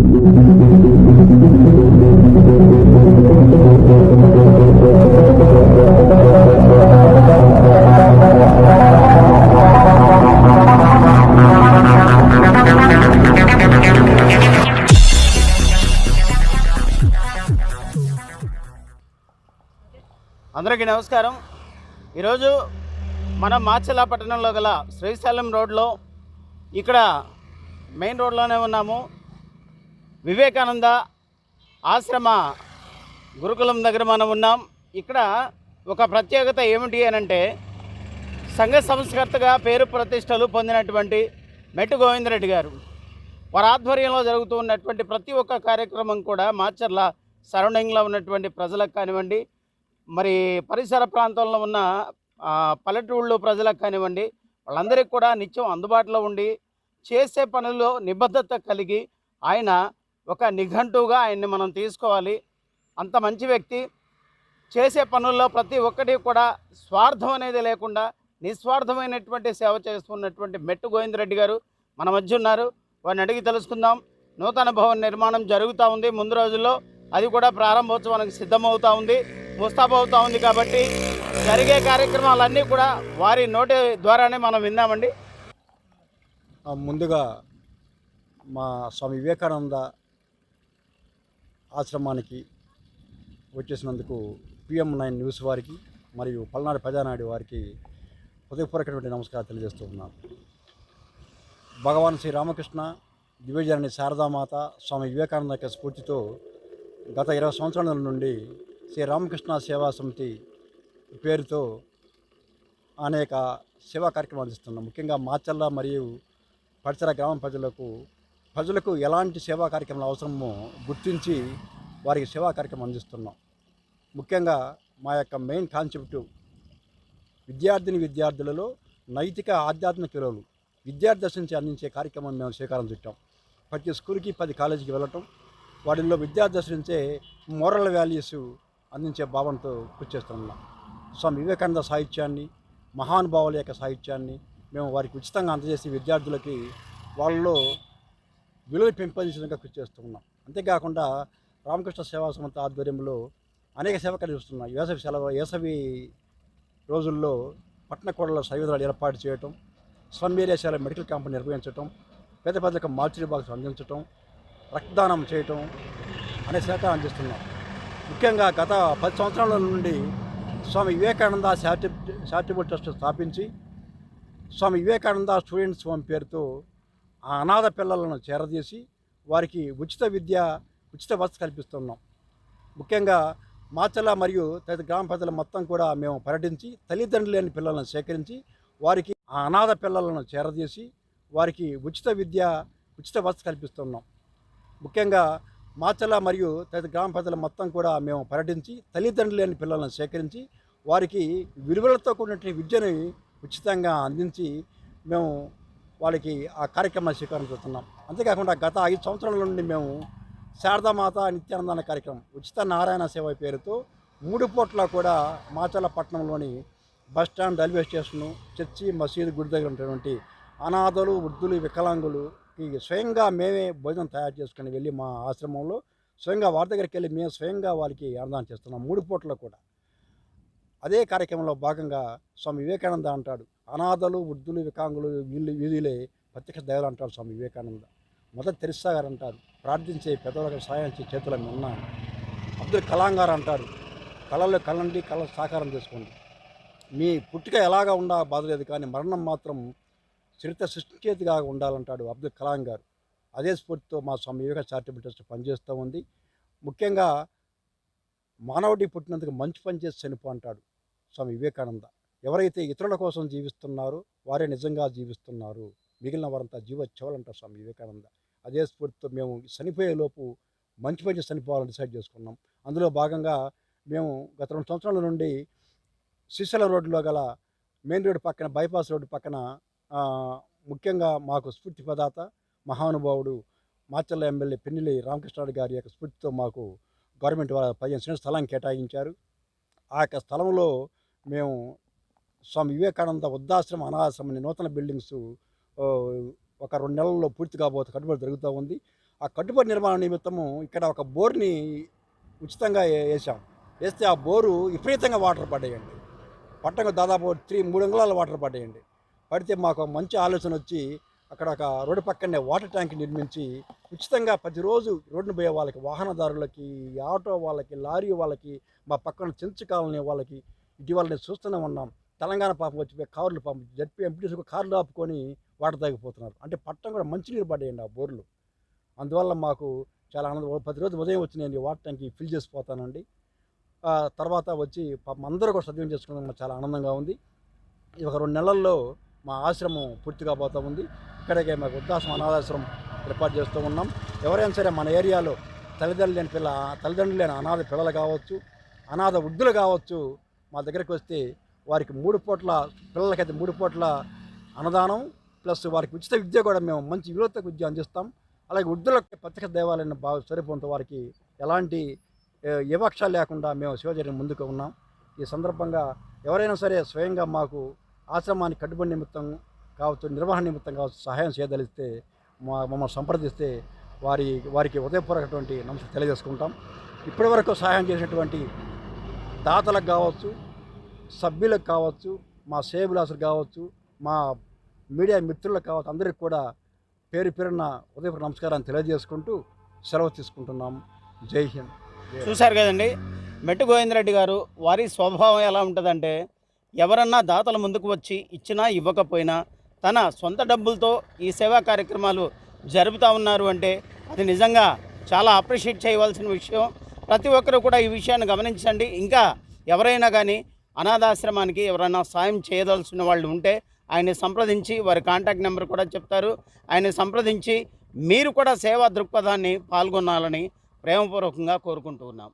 అందరికీ నమస్కారం. ఈరోజు మనం మాచల పట్టణంలో గల శ్రీశైలం రోడ్లో ఇక్కడ మెయిన్ రోడ్లోనే ఉన్నాము. వివేకానంద ఆశ్రమ గురుకులం దగ్గర మనం ఉన్నాం. ఇక్కడ ఒక ప్రత్యేకత ఏమిటి అని అంటే సంఘ సంస్కర్తగా పేరు ప్రతిష్టలు పొందినటువంటి మెట్టు గోవిందరెడ్డి గారు. వారి ఆధ్వర్యంలో జరుగుతూ ఉన్నటువంటి ప్రతి ఒక్క కార్యక్రమం కూడా మాచర్ల సరౌండింగ్లో ఉన్నటువంటి ప్రజలకు కానివ్వండి మరి పరిసర ప్రాంతంలో ఉన్న పల్లెటూళ్ళు ప్రజలకు కానివ్వండి వాళ్ళందరికీ కూడా నిత్యం అందుబాటులో ఉండి చేసే పనుల్లో నిబద్ధత కలిగి ఆయన ఒక నిఘంటువుగా ఆయన్ని మనం తీసుకోవాలి. అంత మంచి వ్యక్తి. చేసే పనుల్లో ప్రతి ఒక్కటి కూడా స్వార్థం అనేది లేకుండా నిస్వార్థమైనటువంటి సేవ చేస్తున్నటువంటి మెట్టు గోవిందరెడ్డి గారు మన మధ్య ఉన్నారు. వారిని అడిగి తెలుసుకుందాం. నూతన భవన నిర్మాణం జరుగుతూ ఉంది. ముందు రోజుల్లో అది కూడా ప్రారంభోత్సవానికి సిద్ధమవుతూ ఉంది. ముస్తాబవుతూ ఉంది కాబట్టి జరిగే కార్యక్రమాలన్నీ కూడా వారి నోటి ద్వారానే మనం విన్నామండి. ముందుగా మా స్వామి వివేకానంద ఆశ్రమానికి వచ్చేసినందుకు పిఎం నైన్ న్యూస్ వారికి మరియు పల్నాడు ప్రజానాయుడు వారికి హృదయపూర్వకమైనటువంటి నమస్కారం తెలియజేస్తూ ఉన్నాను. భగవాన్ శ్రీ రామకృష్ణ దివ్యజనని శారదామాత స్వామి వివేకానంద యొక్క స్ఫూర్తితో గత ఇరవై సంవత్సరాల నుండి శ్రీ రామకృష్ణ సేవా సమితి పేరుతో అనేక సేవా కార్యక్రమాలు అందిస్తున్నాం ముఖ్యంగా మాచల్ల మరియు పరిసర గ్రామ ప్రజలకు ప్రజలకు ఎలాంటి సేవా కార్యక్రమాలు అవసరమో గుర్తించి వారికి సేవా కార్యక్రమం అందిస్తున్నాం. ముఖ్యంగా మా యొక్క మెయిన్ కాన్సెప్ట్ విద్యార్థిని విద్యార్థులలో నైతిక ఆధ్యాత్మిక విలువలు విద్యార్థి దర్శించి అందించే కార్యక్రమం మేము శ్రీకారం చుట్టాం. ప్రతి స్కూల్కి పది కాలేజీకి వెళ్ళటం వాటిల్లో విద్యార్థి దర్శించే మోరల్ వాల్యూస్ అందించే భావంతో కృషి చేస్తున్నాం. స్వామి వివేకానంద సాహిత్యాన్ని మహానుభావుల యొక్క సాహిత్యాన్ని మేము వారికి ఉచితంగా అందజేసి విద్యార్థులకి వాళ్ళలో విలువ పెంపొందించడానికి కృషి చేస్తూ ఉన్నాం. అంతేకాకుండా రామకృష్ణ సేవా సంస్థ ఆధ్వర్యంలో అనేక సేవ కలిగిస్తున్నాం వేసవి సెలవు వేసవి రోజుల్లో పట్టణ కోడలో సైవిధాలు ఏర్పాటు చేయటం స్లమ్ మెడికల్ క్యాంపు నిర్వహించటం పేద ప్రజలకు మార్చిడి బాక్స్ అందించటం రక్తదానం చేయటం అనే శాఖ అందిస్తున్నాం. ముఖ్యంగా గత పది సంవత్సరాల నుండి Swami Vivekananda charitable charitable trust స్థాపించి స్వామి వివేకానంద స్టూడెంట్స్ హోమ్ పేరుతో ఆ అనాథ పిల్లలను చేరదీసి వారికి ఉచిత విద్య ఉచిత వసతి కల్పిస్తున్నాం. ముఖ్యంగా మాచల మరియు తదితర గ్రామ ప్రజల మొత్తం కూడా మేము పర్యటించి తల్లిదండ్రులు లేని పిల్లలను సేకరించి వారికి ఆ అనాథ పిల్లలను చేరదీసి వారికి ఉచిత విద్య ఉచిత వసతి కల్పిస్తున్నాం. ముఖ్యంగా మాచల మరియు తదితర గ్రామ ప్రజల మొత్తం కూడా మేము పర్యటించి తల్లిదండ్రులు లేని పిల్లలను సేకరించి వారికి విలువలతో కూడినటువంటి విద్యని ఉచితంగా అందించి మేము వాళ్ళకి ఆ కార్యక్రమాన్ని స్వీకారం చేస్తున్నాం. అంతేకాకుండా గత ఐదు సంవత్సరాల నుండి మేము శారదామాత నిత్యానంద కార్యక్రమం ఉచిత నారాయణ సేవ పేరుతో మూడు పూట్ల కూడా మాచల పట్టణంలోని bus stand railway station church మసీదు గుడి దగ్గర ఉన్నటువంటి అనాథలు వృద్ధులు వికలాంగులకి స్వయంగా మేమే భోజనం తయారు చేసుకుని వెళ్ళి మా ఆశ్రమంలో స్వయంగా వారి దగ్గరికి వెళ్ళి మేము స్వయంగా వాళ్ళకి అన్నదానం చేస్తున్నాం మూడు పూట్ల కూడా. అదే కార్యక్రమంలో భాగంగా స్వామి వివేకానంద అంటాడు అనాథలు వృద్ధులు వికాంగులు వీళ్ళు వీధులే ప్రత్యక్ష దైవాలు అంటారు స్వామి వివేకానంద. మొదటి తెరిస్సా గారు అంటారు ప్రార్థించే పెద్దలకు సాయం చేసే చేతుల ఉన్నాను అబ్దుల్ కలాం గారు అంటారు కళల్లో కళ్ళండి కళ సాకారం చేసుకోండి. మీ పుట్టుక ఎలాగా ఉండా బాధలేదు కానీ మరణం మాత్రం చరిత్ర సృష్టికేతిగా ఉండాలంటాడు అబ్దుల్ కలాం గారు. అదే స్ఫూర్తితో మా స్వామి వివేక చారిటబుల్ ట్రస్ట్ పనిచేస్తూ ఉంది. ముఖ్యంగా మానవుడి పుట్టినందుకు మంచి పని చేసి చనిపో అంటాడు స్వామి వివేకానంద. ఎవరైతే ఇతరుల కోసం జీవిస్తున్నారో వారే నిజంగా జీవిస్తున్నారు. మిగిలిన వారంతా జీవ స్వామి వివేకానంద. అదే స్ఫూర్తితో మేము చనిపోయే లోపు మంచి చనిపోవాలని డిసైడ్ చేసుకున్నాం. అందులో భాగంగా మేము గత రెండు సంవత్సరాల నుండి శ్రీశైలం రోడ్డులో గల మెయిన్ రోడ్డు పక్కన బైపాస్ రోడ్డు పక్కన ముఖ్యంగా మాకు స్ఫూర్తి ప్రదాత మహానుభావుడు మాచల్ల ఎమ్మెల్యే పిన్నిలి రామకృష్ణారెడ్డి గారి యొక్క స్ఫూర్తితో మాకు గవర్నమెంట్ వారు పదిహేను సెంట్ స్థలం కేటాయించారు. ఆ యొక్క స్థలంలో మేము స్వామి వివేకానంద వృద్ధాశ్రమ అనాథాశ్రమం అనే నూతన బిల్డింగ్స్ ఒక రెండు నెలల్లో పూర్తి కాబోతు కట్టుబడి జరుగుతూ ఉంది. ఆ కట్టుబడి నిర్మాణ నిమిత్తము ఇక్కడ ఒక బోర్ని ఉచితంగా వేసాం వేస్తే ఆ బోరు విపరీతంగా వాటర్ పడేయండి. పట్టంగా దాదాపు త్రీ మూడు అంగుళాల వాటర్ పడేయండి. పడితే మాకు మంచి ఆలోచన వచ్చి అక్కడ ఒక రోడ్డు పక్కనే వాటర్ ట్యాంక్ నిర్మించి ఉచితంగా ప్రతిరోజు రోడ్డును పోయే వాళ్ళకి వాహనదారులకి ఆటో వాళ్ళకి లారీ వాళ్ళకి మా పక్కన చెంచు కాలనీ వాళ్ళకి ఇటీవల నేను చూస్తూనే ఉన్నాం. తెలంగాణ పాపం వచ్చి కార్లు పాపం జడ్పీ ఎంపీటీసీ కార్లు ఆపుకొని వాటర్ తాగిపోతున్నారు. అంటే పట్టం కూడా మంచినీరు పడేయండి ఆ బోర్లు. అందువల్ల మాకు చాలా ఆనందం. ప్రతిరోజు ఉదయం వచ్చి నేను వాటర్ ట్యాంక్ ఫిల్ చేసిపోతానండి. తర్వాత వచ్చి పాపం అందరూ కూడా సద్వినియోగం చేసుకోవడం మాకు చాలా ఆనందంగా ఉంది. ఒక రెండు నెలల్లో మా ఆశ్రమం పూర్తిగా పోతూ ఉంది. ఇక్కడికే మాకు వృద్ధాశ్రమం అనాథాశ్రమం ఏర్పాటు చేస్తూ ఉన్నాం. ఎవరైనా సరే మన ఏరియాలో తల్లిదండ్రులు లేని పిల్ల తల్లిదండ్రులు లేని అనాథ పిల్లలు కావచ్చు అనాథ వృద్ధులు కావచ్చు మా దగ్గరికి వస్తే వారికి మూడు పూట్ల పిల్లలకైతే మూడు పూట్ల అన్నదానం ప్లస్ వారికి ఉచిత విద్య కూడా మేము మంచి విలువత విద్య అందిస్తాం. అలాగే వృద్ధులకు ప్రత్యేక దేవాలయాన్ని బాగా సరిపోతే వారికి ఎలాంటి వివక్ష లేకుండా మేము శివచర్యం ముందుకు ఉన్నాం. ఈ సందర్భంగా ఎవరైనా సరే స్వయంగా మాకు ఆశ్రమానికి కట్టుబడి నిమిత్తం కావచ్చు నిర్వహణ నిమిత్తం కావచ్చు సహాయం చేయదలిస్తే మా మమ్మల్ని సంప్రదిస్తే వారి వారికి ఉదయపూర్వకటువంటి నమస్కారం తెలియజేసుకుంటాం. ఇప్పటివరకు సహాయం చేసినటువంటి దాతలకు కావచ్చు సభ్యులకు కావచ్చు మా సేవిలాసులు కావచ్చు మా మీడియా మిత్రులకు కావచ్చు అందరికి కూడా పేరు పేరున ఉదయపూర్వ నమస్కారాన్ని తెలియజేసుకుంటూ సెలవు తీసుకుంటున్నాం. జై హింద్. చూశారు కదండి మెట్టు గోవిందరెడ్డి గారు వారి స్వభావం ఎలా ఉంటుందంటే ఎవరన్నా దాతల ముందుకు వచ్చి ఇచ్చినా ఇవ్వకపోయినా తన సొంత డబ్బులతో ఈ సేవా కార్యక్రమాలు జరుపుతూ ఉన్నారు అంటే అది నిజంగా చాలా అప్రిషియేట్ చేయవలసిన విషయం. ప్రతి ఒక్కరూ కూడా ఈ విషయాన్ని గమనించండి. ఇంకా ఎవరైనా కానీ అనాథాశ్రమానికి ఎవరైనా సాయం చేయదలసిన వాళ్ళు ఉంటే ఆయన్ని సంప్రదించి వారి కాంటాక్ట్ నెంబర్ కూడా చెప్తారు. ఆయన్ని సంప్రదించి మీరు కూడా సేవా దృక్పథాన్ని పాల్గొనాలని ప్రేమపూర్వకంగా కోరుకుంటూ ఉన్నాం.